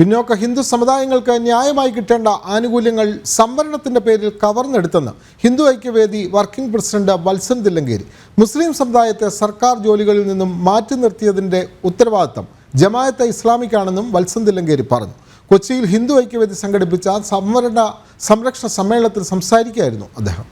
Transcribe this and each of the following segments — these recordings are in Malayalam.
പിന്നോക്ക ഹിന്ദു സമുദായങ്ങൾക്ക് ന്യായമായി കിട്ടേണ്ട ആനുകൂല്യങ്ങൾ സംവരണത്തിന്റെ പേരിൽ കവർന്നെടുത്തെന്ന് ഹിന്ദു ഐക്യവേദി വർക്കിംഗ് പ്രസിഡന്റ് വത്സൻ തില്ലങ്കേരി. മുസ്ലിം സമുദായത്തെ സർക്കാർ ജോലികളിൽ നിന്നും മാറ്റി നിർത്തിയതിന്റെ ഉത്തരവാദിത്തം ജമായത്തെ ഇസ്ലാമിക്കാണെന്നും വത്സൻ തില്ലങ്കേരി പറഞ്ഞു. കൊച്ചിയിൽ ഹിന്ദു ഐക്യവേദി സംഘടിപ്പിച്ച സംവരണ സംരക്ഷണ സമ്മേളനത്തിൽ സംസാരിക്കുകയായിരുന്നു അദ്ദേഹം.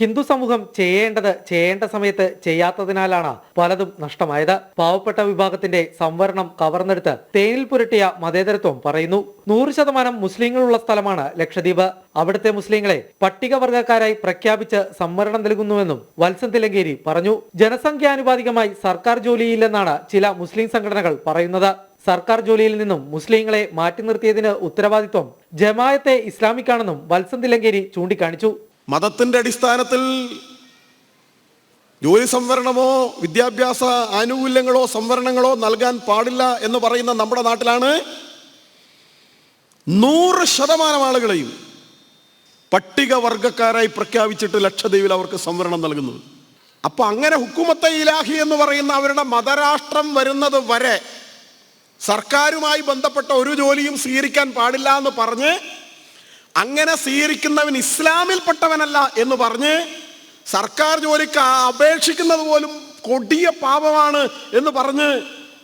ഹിന്ദു സമൂഹം ചെയ്യേണ്ടത് ചെയ്യേണ്ട സമയത്ത് ചെയ്യാത്തതിനാലാണ് പലതും നഷ്ടമായത്. പാവപ്പെട്ട വിഭാഗത്തിന്റെ സംവരണം കവർന്നെടുത്ത് തേനിൽ പുരട്ടിയ മതേതരത്വം പറയുന്നു. നൂറ് ശതമാനം മുസ്ലിങ്ങളുള്ള സ്ഥലമാണ് ലക്ഷദ്വീപ്. അവിടുത്തെ മുസ്ലിങ്ങളെ പട്ടികവർഗക്കാരായി പ്രഖ്യാപിച്ച് സംവരണം നൽകുന്നുവെന്നും വത്സൻ തിലങ്കേരി പറഞ്ഞു. ജനസംഖ്യാനുപാതികമായി സർക്കാർ ജോലിയില്ലെന്നാണ് ചില മുസ്ലിം സംഘടനകൾ പറയുന്നത്. സർക്കാർ ജോലിയിൽ നിന്നും മുസ്ലിങ്ങളെ മാറ്റി നിർത്തിയതിന് ഉത്തരവാദിത്വം ജമായത്തെ ഇസ്ലാമിക്കാണെന്നും വത്സൻ തിലങ്കേരി ചൂണ്ടിക്കാണിച്ചു. മതത്തിന്റെ അടിസ്ഥാനത്തിൽ ജോലി സംവരണമോ വിദ്യാഭ്യാസ ആനുകൂല്യങ്ങളോ സംവരണങ്ങളോ നൽകാൻ പാടില്ല എന്ന് പറയുന്ന നമ്മുടെ നാട്ടിലാണ് നൂറ് ശതമാനം ആളുകളെയും പട്ടികവർഗക്കാരായി പ്രഖ്യാപിച്ചിട്ട് ലക്ഷദ്വീപിൽ അവർക്ക് സംവരണം നൽകുന്നത്. അപ്പൊ അങ്ങനെ ഹുക്കുമത്തെ ഇലാഹി എന്ന് പറയുന്ന അവരുടെ മതരാഷ്ട്രം വരുന്നത് വരെ സർക്കാരുമായി ബന്ധപ്പെട്ട ഒരു ജോലിയും സ്വീകരിക്കാൻ പാടില്ല എന്ന് പറഞ്ഞ് അങ്ങനെ സ്വീകരിക്കുന്നവൻ ഇസ്ലാമിൽപ്പെട്ടവനല്ല എന്ന് പറഞ്ഞ് സർക്കാർ ജോലിക്ക് അപേക്ഷിക്കുന്നത് പോലും കൊടിയ പാപമാണ് എന്ന് പറഞ്ഞ്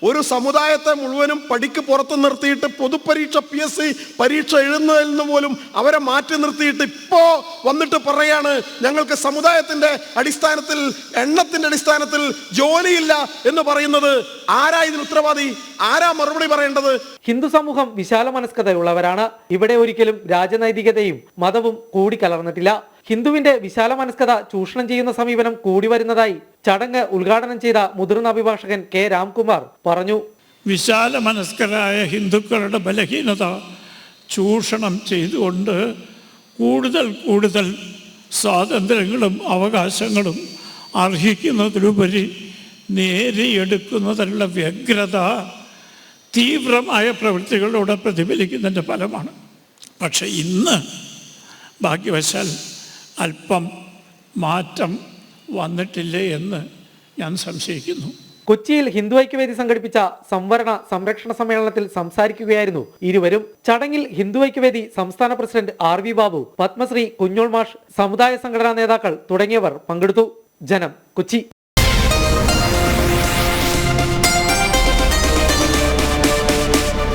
ഒരു സമുദായത്തെ മുഴുവനും പടിക്ക് പുറത്ത് നിർത്തിയിട്ട് പൊതുപരീക്ഷ പി എസ് സി പരീക്ഷ എഴുതുന്നതിൽ നിന്ന് പോലും അവരെ മാറ്റി നിർത്തിയിട്ട് ഇപ്പോ വന്നിട്ട് പറയാണ് ഞങ്ങൾക്ക് സമുദായത്തിന്റെ അടിസ്ഥാനത്തിൽ എണ്ണത്തിന്റെ അടിസ്ഥാനത്തിൽ ജോലിയില്ല എന്ന് പറയുന്നത് ആരാ ഇതിന് ഉത്തരവാദി? ആരാ മറുപടി പറയേണ്ടത്? ഹിന്ദു സമൂഹം വിശാല മനസ്കതയുള്ളവരാണ് ഇവിടെ ഒരിക്കലും രാജനൈതികതയും മതവും കൂടിക്കലർന്നിട്ടില്ല ഹിന്ദുവിന്റെ വിശാല മനസ്കത ചൂഷണം ചെയ്യുന്ന സമീപനം കൂടി വരുന്നതായി ചടങ്ങ് ഉദ്ഘാടനം ചെയ്ത മുതിർന്ന അഭിഭാഷകൻ കെ രാംകുമാർ പറഞ്ഞു. വിശാല മനസ്കരായ ഹിന്ദുക്കളുടെ ബലഹീനത ചൂഷണം ചെയ്തുകൊണ്ട് കൂടുതൽ കൂടുതൽ സ്വാതന്ത്ര്യങ്ങളും അവകാശങ്ങളും അർഹിക്കുന്നതിലുപരി നേരിയെടുക്കുന്നതിനുള്ള വ്യഗ്രത തീവ്രമായ പ്രവൃത്തികളിലൂടെ പ്രതിഫലിക്കുന്നതിന്റെ ഫലമാണ്. പക്ഷേ ഇന്ന് ഭാഗ്യവശാൽ അല്പം മാറ്റം വന്നിട്ടില്ലേ എന്ന് ഞാൻ സംശയിക്കുന്നു. കൊച്ചിയിൽ ഹിന്ദു ഐക്യവേദി സംഘടിപ്പിച്ച സംവരണ സംരക്ഷണ സമ്മേളനത്തിൽ സംസാരിക്കുകയായിരുന്നു ഇരുവരും. ചടങ്ങിൽ ഹിന്ദു ഐക്യവേദി സംസ്ഥാന president R V Babu Padmashri Kunjol മാഷ് സമുദായ സംഘടനാ നേതാക്കൾ തുടങ്ങിയവർ പങ്കെടുത്തു. ജനം കൊച്ചി.